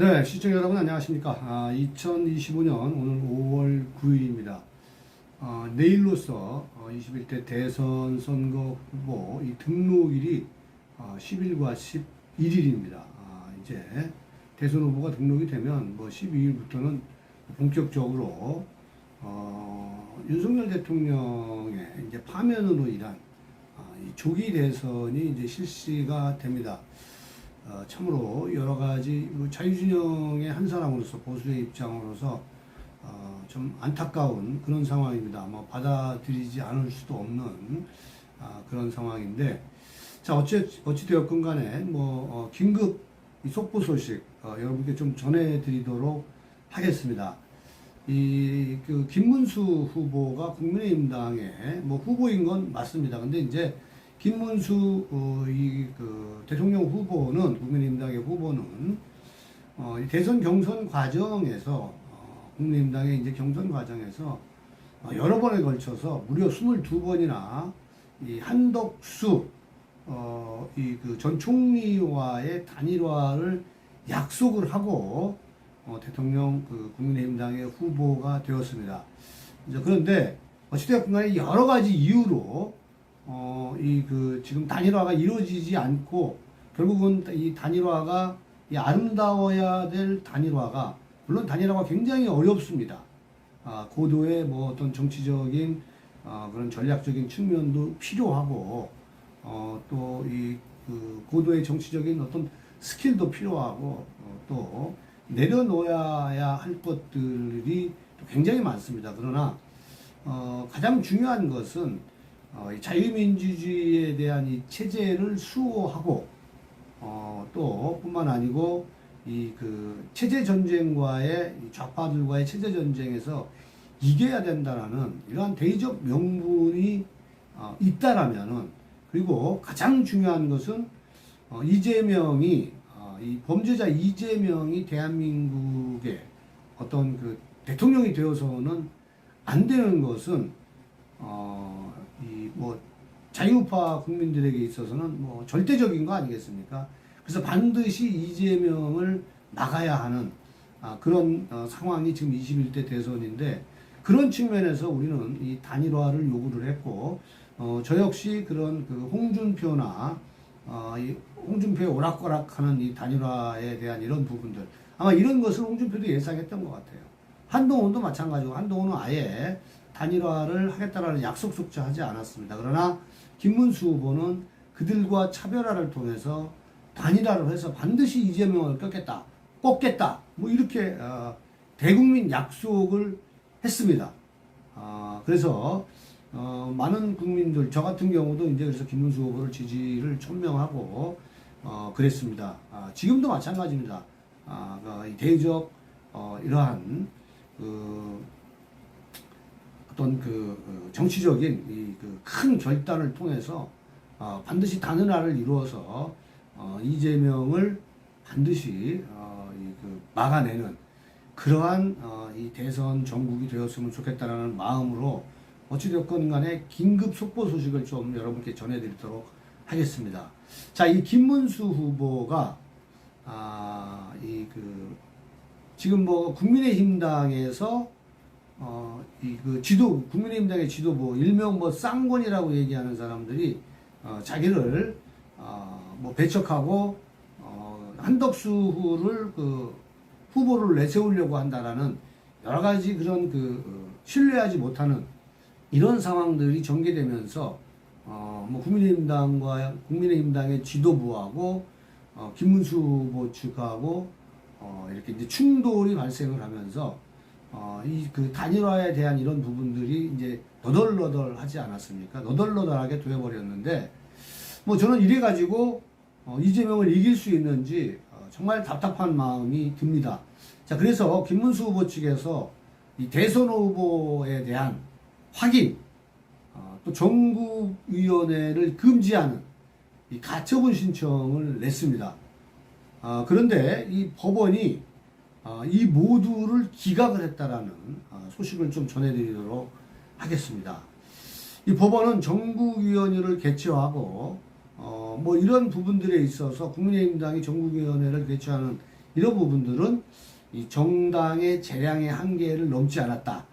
네, 시청자 여러분 안녕하십니까. 아, 2025년 오늘 5월 9일입니다. 아, 내일로서 어, 21대 대선 선거 후보 이 등록일이 아, 10일과 11일입니다. 아, 이제 대선 후보가 등록이 되면 뭐 12일부터는 본격적으로 어, 윤석열 대통령의 이제 파면으로 인한 아, 이 조기 대선이 이제 실시가 됩니다. 어, 참으로 여러 가지 그 자유진영의 한 사람으로서 보수의 입장으로서 어, 좀 안타까운 그런 상황입니다. 뭐 받아들이지 않을 수도 없는 아, 그런 상황인데 자 어찌 어찌 되었건 간에 뭐 어, 긴급 이 속보 소식 어, 여러분께 좀 전해드리도록 하겠습니다. 이 그 김문수 후보가 국민의힘당의 뭐 후보인 건 맞습니다. 근데 이제 김문수 어, 이 그 대통령 후보는 국민의힘당의 후보는 어, 이 대선 경선 과정에서 어, 국민의힘당의 이제 경선 과정에서 어, 여러 번에 걸쳐서 무려 22번이나 이 한덕수 어, 이그전 총리와의 단일화를 약속을 하고 어, 대통령 그 국민의힘당의 후보가 되었습니다. 이제 그런데 어찌되었건 간에 여러 가지 이유로 어, 이 그 지금 단일화가 이루어지지 않고 결국은 이 단일화가 이 아름다워야 될 단일화가 물론 단일화가 굉장히 어렵습니다. 아, 고도의 뭐 어떤 정치적인 아, 그런 전략적인 측면도 필요하고 어, 또이 그 고도의 정치적인 어떤 스킬도 필요하고 어, 또 내려놓아야 할 것들이 또 굉장히 많습니다. 그러나 어, 가장 중요한 것은 어, 이 자유민주주의에 대한 이 체제를 수호하고 어, 또 뿐만 아니고 이 그 체제 전쟁과의 이 좌파들과의 체제 전쟁에서 이겨야 된다라는 이러한 대의적 명분이 어, 있다라면은 그리고 가장 중요한 것은 어, 이재명이 어, 이 범죄자 이재명이 대한민국의 어떤 그 대통령이 되어서는 안 되는 것은 어, 이 뭐 자유파 국민들에게 있어서는 뭐 절대적인 거 아니겠습니까? 그래서 반드시 이재명을 막아야 하는 아, 그런 어, 상황이 지금 21대 대선인데 그런 측면에서 우리는 이 단일화를 요구를 했고 어, 저 역시 그런 그 홍준표나 어, 이 홍준표의 오락가락하는 이 단일화에 대한 이런 부분들 아마 이런 것을 홍준표도 예상했던 것 같아요. 한동훈도 마찬가지고 한동훈은 아예 단일화를 하겠다라는 약속조차 하지 않았습니다. 그러나 김문수 후보는 그들과 차별화를 통해서 단일화를 해서 반드시 이재명을 꺾겠다, 꺾겠다, 뭐 이렇게 어, 대국민 약속을 했습니다. 아, 그래서 어, 많은 국민들 저 같은 경우도 이제 그래서 김문수 후보를 지지를 천명하고 어, 그랬습니다. 아, 지금도 마찬가지입니다. 아, 그, 이 대적 어, 이러한 그 어떤 그 어, 정치적인 이그큰 결단을 통해서 어, 반드시 단일화를 이루어서 어, 이재명을 반드시 어, 이그 막아내는 그러한 어, 이 대선 전국이 되었으면 좋겠다라는 마음으로 어찌됐건 간에 긴급 속보 소식을 좀 여러분께 전해드리도록 하겠습니다. 자, 이 김문수 후보가 아, 이 그 지금 뭐 국민의힘당에서 어, 이 그 지도, 국민의힘당의 지도부, 일명 뭐 쌍권이라고 얘기하는 사람들이, 어, 자기를, 어, 뭐 배척하고, 어, 한덕수를 그 후보를 내세우려고 한다라는 여러 가지 그런 그, 어, 신뢰하지 못하는 이런 상황들이 전개되면서, 어, 뭐 국민의힘당과, 국민의힘당의 지도부하고, 어, 김문수 후보 측하고, 어, 이렇게 이제 충돌이 발생을 하면서, 어, 이 그 단일화에 대한 이런 부분들이 이제 너덜너덜 하지 않았습니까? 너덜너덜하게 되어버렸는데, 뭐 저는 이래 가지고, 어, 이재명을 이길 수 있는지, 어, 정말 답답한 마음이 듭니다. 자, 그래서 김문수 후보 측에서 이 대선 후보에 대한 확인, 어, 또 전국위원회를 금지하는 이 가처분 신청을 냈습니다. 아, 그런데 이 법원이 아, 이 모두를 기각을 했다라는 아, 소식을 좀 전해드리도록 하겠습니다. 이 법원은 전국위원회를 개최하고 어, 뭐 이런 부분들에 있어서 국민의힘당이 전국위원회를 개최하는 이런 부분들은 이 정당의 재량의 한계를 넘지 않았다.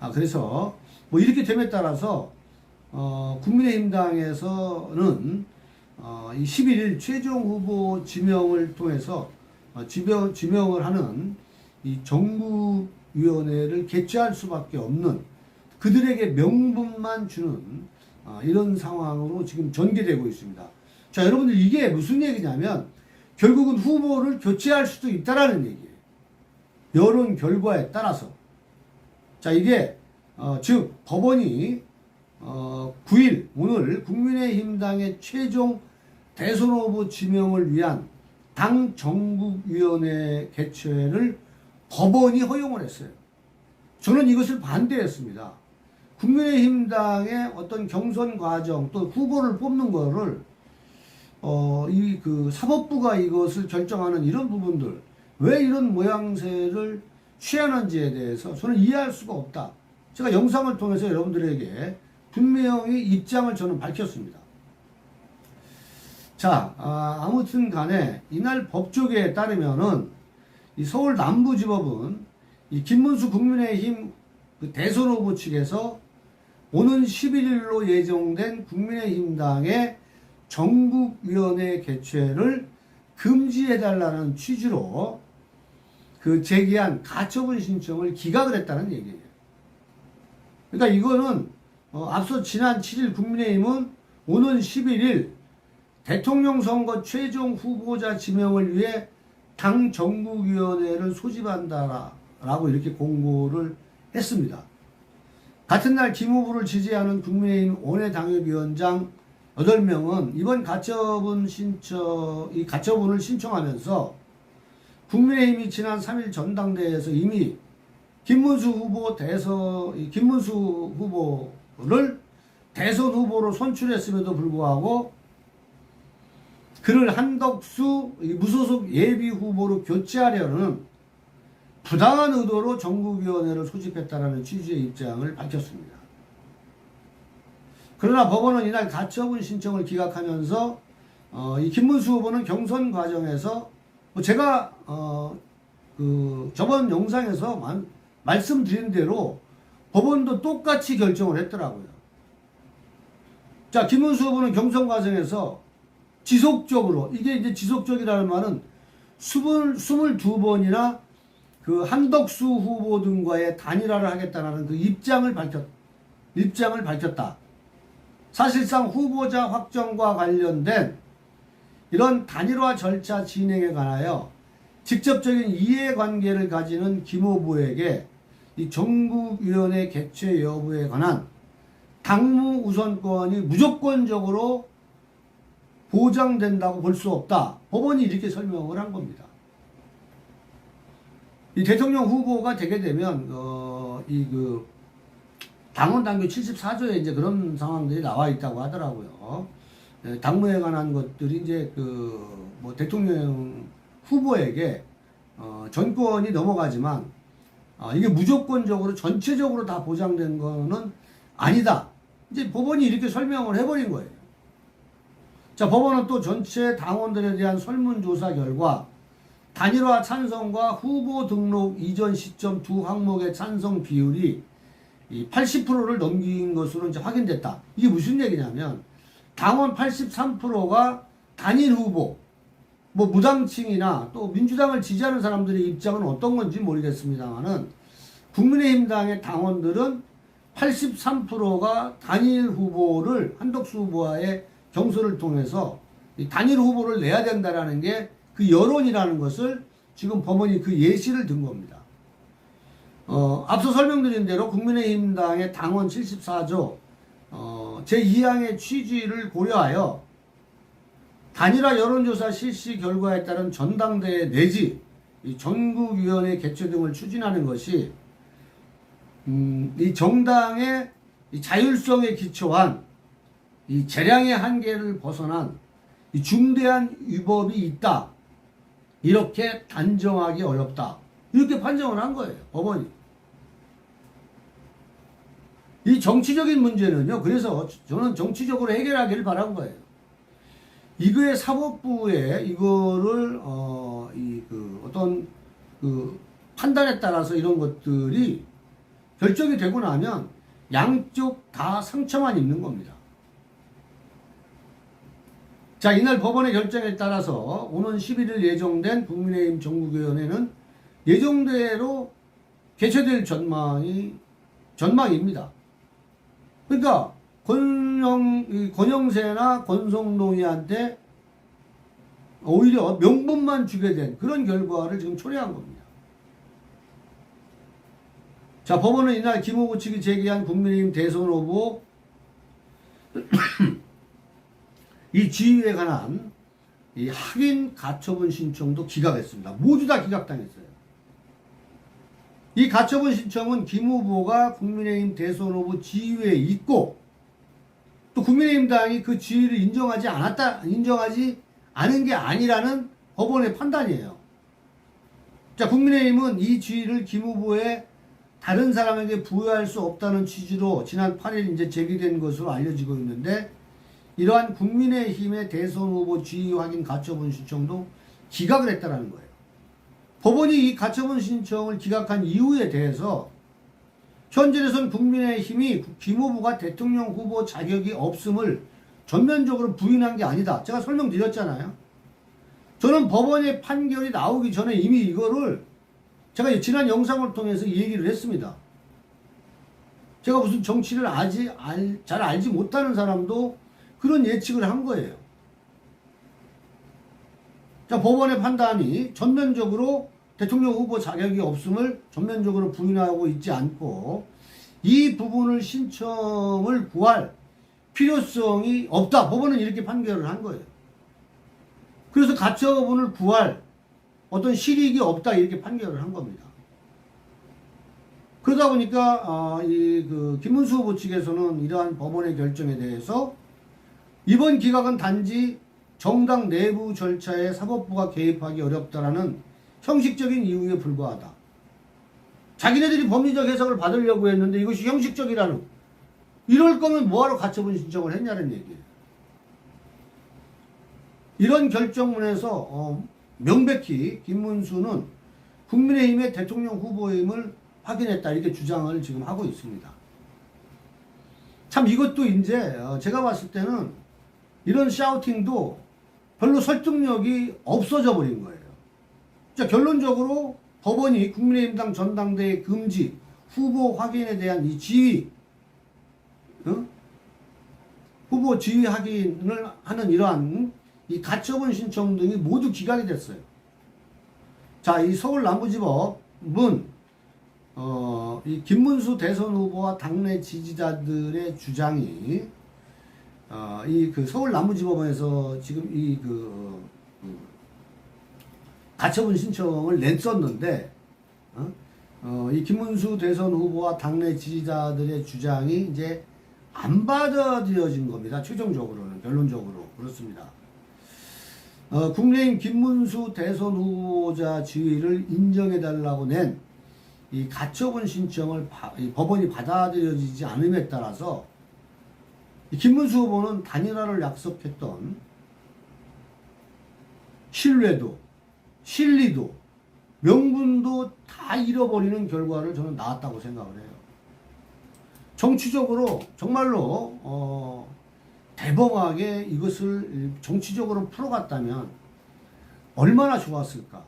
아, 그래서 뭐 이렇게 됨에 따라서 어, 국민의힘당에서는 어, 이 11일 최종 후보 지명을 통해서 어, 지명, 지명을 하는 이 정부위원회를 개최할 수밖에 없는 그들에게 명분만 주는 어, 이런 상황으로 지금 전개되고 있습니다. 자, 여러분들 이게 무슨 얘기냐면 결국은 후보를 교체할 수도 있다라는 얘기예요. 여론 결과에 따라서. 자, 이게 어, 즉 법원이 어, 9일 오늘 국민의힘당의 최종 대선 후보 지명을 위한 당 정국위원회 개최를 법원이 허용을 했어요. 저는 이것을 반대했습니다. 국민의힘당의 어떤 경선 과정 또 후보를 뽑는 거를 어, 이 그 사법부가 이것을 결정하는 이런 부분들 왜 이런 모양새를 취하는지에 대해서 저는 이해할 수가 없다. 제가 영상을 통해서 여러분들에게 분명히 입장을 저는 밝혔습니다. 자, 아, 아무튼 간에 이날 법조계에 따르면은 이 서울 남부지법은 이 김문수 국민의힘 그 대선 후보 측에서 오는 11일로 예정된 국민의힘당의 전국위원회 개최를 금지해달라는 취지로 그 제기한 가처분 신청을 기각을 했다는 얘기예요. 그러니까 이거는 어, 앞서 지난 7일 국민의힘은 오는 11일 대통령 선거 최종 후보자 지명을 위해 당 정국위원회를 소집한다라고 이렇게 공고를 했습니다. 같은 날 김 후보를 지지하는 국민의힘 원외 당협위원장 8명은 이번 가처분 신청, 이 가처분을 신청하면서 국민의힘이 지난 3일 전당대회에서 이미 김문수 후보 대선, 이 김문수 후보를 대선 후보로 선출했음에도 불구하고 그를 한덕수 이 무소속 예비 후보로 교체하려는 부당한 의도로 정국위원회를 소집했다라는 취지의 입장을 밝혔습니다. 그러나 법원은 이날 가처분 신청을 기각하면서 어, 이 김문수 후보는 경선 과정에서 뭐 제가 어, 그 저번 영상에서 만, 말씀드린 대로 법원도 똑같이 결정을 했더라고요. 자, 김문수 후보는 경선 과정에서 지속적으로 이게 이제 지속적이라는 말은 20, 22번이나 그 한덕수 후보 등과의 단일화를 하겠다는 그 입장을 밝혔 입장을 밝혔다. 사실상 후보자 확정과 관련된 이런 단일화 절차 진행에 관하여 직접적인 이해관계를 가지는 김 후보에게 이 전국위원회 개최 여부에 관한 당무 우선권이 무조건적으로 보장된다고 볼 수 없다. 법원이 이렇게 설명을 한 겁니다. 이 대통령 후보가 되게 되면 어, 이그 당원 당규 74조에 이제 그런 상황들이 나와 있다고 하더라고요. 예, 당무에 관한 것들이 이제 그 뭐 대통령 후보에게 어, 전권이 넘어가지만 어, 이게 무조건적으로 전체적으로 다 보장된 거는 아니다. 이제 법원이 이렇게 설명을 해버린 거예요. 자, 법원은 또 전체 당원들에 대한 설문조사 결과 단일화 찬성과 후보 등록 이전 시점 두 항목의 찬성 비율이 이 80%를 넘긴 것으로 이제 확인됐다. 이게 무슨 얘기냐면 당원 83%가 단일 후보, 뭐 무당층이나 또 민주당을 지지하는 사람들의 입장은 어떤 건지 모르겠습니다만은 국민의힘당의 당원들은 83%가 단일 후보를 한덕수 후보와의 경선을 통해서 단일 후보를 내야 된다라는 게 그 여론이라는 것을 지금 법원이 그 예시를 든 겁니다. 어, 앞서 설명드린 대로 국민의힘당의 당원 74조 어, 제2항의 취지를 고려하여 단일화 여론조사 실시 결과에 따른 전당대회 내지 이 전국위원회 개최 등을 추진하는 것이 음, 이 정당의 이 자율성에 기초한 이 재량의 한계를 벗어난 이 중대한 위법이 있다. 이렇게 단정하기 어렵다. 이렇게 판정을 한 거예요. 법원이. 이 정치적인 문제는요. 그래서 저는 정치적으로 해결하기를 바란 거예요. 이거의 사법부에 이거를 어, 이 그 어떤 그 판단에 따라서 이런 것들이 결정이 되고 나면 양쪽 다 상처만 입는 겁니다. 자, 이날 법원의 결정에 따라서 오는 11일 예정된 국민의힘 전국위원회는 예정대로 개최될 전망이 전망입니다. 그러니까 권영 이 권영세나 권성동이한테 오히려 명분만 주게 된 그런 결과를 지금 초래한 겁니다. 자, 법원은 이날 김 후보 측이 제기한 국민의힘 대선 후보 이 지위에 관한 이 확인 가처분 신청도 기각했습니다. 모두 다 기각당했어요. 이 가처분 신청은 김 후보가 국민의힘 대선 후보 지위에 있고 또 국민의힘 당이 그 지위를 인정하지 않았다 인정하지 않은 게 아니라는 법원의 판단이에요. 자, 국민의힘은 이 지위를 김 후보의 다른 사람에게 부여할 수 없다는 취지로 지난 8일 이제 제기된 것으로 알려지고 있는데 이러한 국민의힘의 대선 후보 지위 확인 가처분 신청도 기각을 했다라는 거예요. 법원이 이 가처분 신청을 기각한 이유에 대해서 현재로선 국민의힘이 김 후보가 대통령 후보 자격이 없음을 전면적으로 부인한 게 아니다. 제가 설명드렸잖아요. 저는 법원의 판결이 나오기 전에 이미 이거를 제가 지난 영상을 통해서 이 얘기를 했습니다. 제가 무슨 정치를 알, 잘 알지 못하는 사람도 그런 예측을 한 거예요. 자, 법원의 판단이 전면적으로 대통령 후보 자격이 없음을 전면적으로 부인하고 있지 않고 이 부분을 신청을 구할 필요성이 없다. 법원은 이렇게 판결을 한 거예요. 그래서 가처분을 구할 어떤 실익이 없다. 이렇게 판결을 한 겁니다. 그러다 보니까 어, 이그 김문수 후보 측에서는 이러한 법원의 결정에 대해서 이번 기각은 단지 정당 내부 절차에 사법부가 개입하기 어렵다라는 형식적인 이유에 불과하다. 자기네들이 법리적 해석을 받으려고 했는데 이것이 형식적이라는 이럴 거면 뭐하러 가처분 신청을 했냐는 얘기예요. 이런 결정문에서 어, 명백히 김문수는 국민의힘의 대통령 후보임을 확인했다 이렇게 주장을 지금 하고 있습니다. 참 이것도 이제 어, 제가 봤을 때는 이런 샤우팅도 별로 설득력이 없어져 버린 거예요. 자, 결론적으로 법원이 국민의힘당 전당대회 금지 후보 확인에 대한 이 지위, 어? 후보 지위 확인을 하는 이러한 이 가처분 신청 등이 모두 기각이 됐어요. 자, 이 서울 남부지법은 어, 이 김문수 대선 후보와 당내 지지자들의 주장이 어, 이그 서울 남부지법원에서 지금 이그 가처분 신청을 냈었는데 어? 어, 이 김문수 대선 후보와 당내 지지자들의 주장이 이제 안 받아들여진 겁니다. 최종적으로는 결론적으로 그렇습니다. 어, 국민의힘 김문수 대선 후보자 지위를 인정해 달라고 낸 이 가처분 신청을 바, 이 법원이 받아들여지지 않음에 따라서 이 김문수 후보는 단일화를 약속했던 신뢰도 실리도 명분도 다 잃어버리는 결과를 저는 나왔다고 생각을 해요. 정치적으로 정말로 어, 대범하게 이것을 정치적으로 풀어갔다면 얼마나 좋았을까?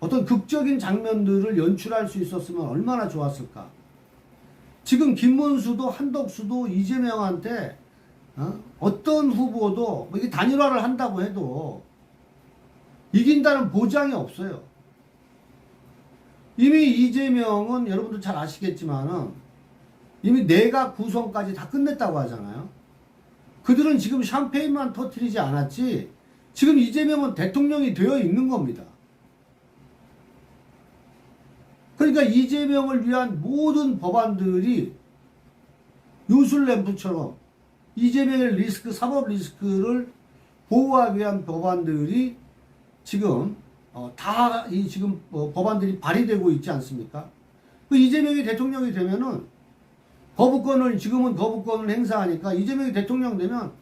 어떤 극적인 장면들을 연출할 수 있었으면 얼마나 좋았을까? 지금 김문수도 한덕수도 이재명한테 어? 떤 후보도 뭐 단일화를 한다고 해도 이긴다는 보장이 없어요. 이미 이재명은 여러분들 잘 아시겠지만은 이미 내각 구성까지 다 끝냈다고 하잖아요. 그들은 지금 샴페인만 터트리지 않았지 지금 이재명은 대통령이 되어 있는 겁니다. 그러니까 이재명을 위한 모든 법안들이 요술램프처럼 이재명의 리스크, 사법 리스크를 보호하기 위한 법안들이 지금 어, 다 이 지금 어, 법안들이 발의되고 있지 않습니까? 그 이재명이 대통령이 되면은 거부권을 지금은 거부권을 행사하니까 이재명이 대통령 되면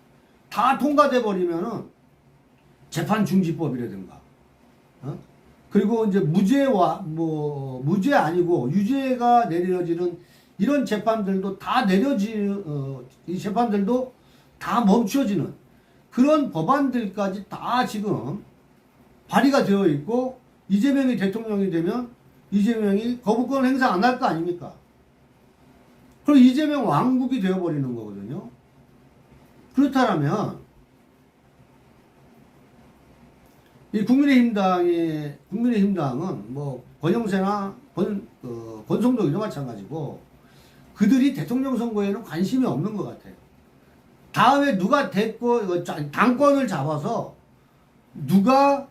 다 통과돼 버리면은 재판 중지법이라든가 어? 그리고 이제 무죄와 뭐 무죄 아니고 유죄가 내려지는 이런 재판들도 다 내려지 어, 이 재판들도 다 멈춰지는 그런 법안들까지 다 지금 발의가 되어 있고 이재명이 대통령이 되면 이재명이 거부권 행사 안 할 거 아닙니까? 그럼 이재명 왕국이 되어버리는 거거든요. 그렇다면 이 국민의힘당의 국민의힘당은 뭐 권영세나 권 어, 권성동이도 마찬가지고 그들이 대통령 선거에는 관심이 없는 것 같아요. 다음에 누가 됐고 당권을 잡아서 누가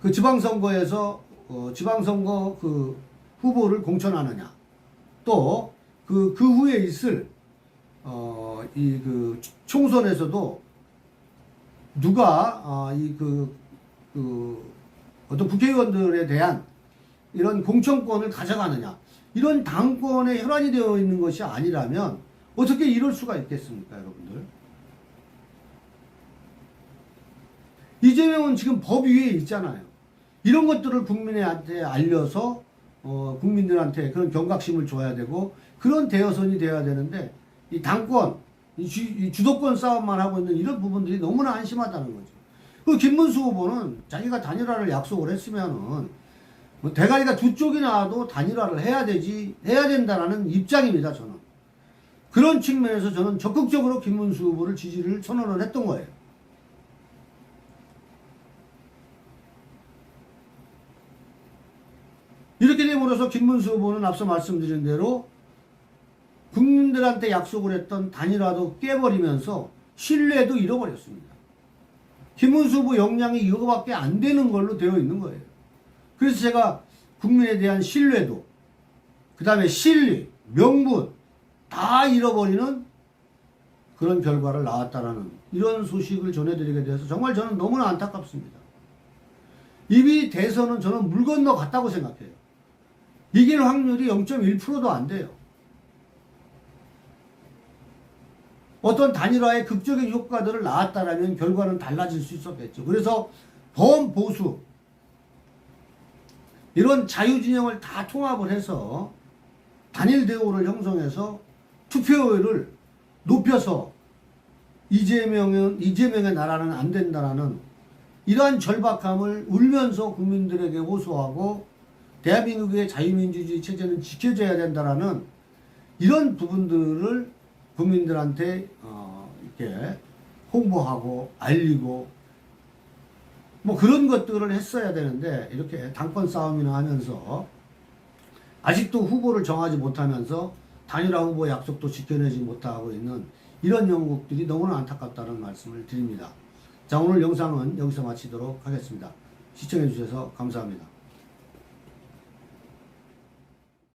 그 지방선거에서 어, 지방선거 그 후보를 공천하느냐 또그그 후에 있을 어, 이 그 총선에서도 누가 아, 이그 그 어떤 국회의원들에 대한 이런 공천권을 가져가느냐 이런 당권에 혈안이 되어 있는 것이 아니라면 어떻게 이럴 수가 있겠습니까, 여러분들? 이재명은 지금 법 위에 있잖아요. 이런 것들을 국민한테 알려서 어, 국민들한테 그런 경각심을 줘야 되고 그런 대여선이 돼야 되는데 이 당권, 이, 주, 이 주도권 싸움만 하고 있는 이런 부분들이 너무나 한심하다는 거죠. 그 김문수 후보는 자기가 단일화를 약속을 했으면은 뭐 대가리가 두 쪽이 나와도 단일화를 해야 되지 해야 된다라는 입장입니다 저는 그런 측면에서 저는 적극적으로 김문수 후보를 지지를 선언을 했던 거예요. 이렇게 됨으로써 김문수 후보는 앞서 말씀드린 대로 국민들한테 약속을 했던 단일화도 깨버리면서 신뢰도 잃어버렸습니다. 김문수 후보 역량이 이거밖에 안 되는 걸로 되어 있는 거예요. 그래서 제가 국민에 대한 신뢰도, 그 다음에 실리, 명분 다 잃어버리는 그런 결과를 낳았다라는 이런 소식을 전해드리게 돼서 정말 저는 너무나 안타깝습니다. 이미 대선은 저는 물 건너 갔다고 생각해요. 이길 확률이 0.1%도 안 돼요. 어떤 단일화의 극적인 효과들을 낳았다라면 결과는 달라질 수 있었겠죠. 그래서 범보수 이런 자유진영을 다 통합을 해서 단일 대우를 형성해서 투표율을 높여서 이재명은 이재명의 나라는 안 된다라는 이러한 절박함을 울면서 국민들에게 호소하고 대한민국의 자유민주주의 체제는 지켜져야 된다라는 이런 부분들을 국민들한테 어, 이렇게 홍보하고 알리고 뭐 그런 것들을 했어야 되는데 이렇게 당권 싸움이나 하면서 아직도 후보를 정하지 못하면서 단일화 후보 약속도 지켜내지 못하고 있는 이런 영국들이 너무나 안타깝다는 말씀을 드립니다. 자 오늘 영상은 여기서 마치도록 하겠습니다. 시청해 주셔서 감사합니다.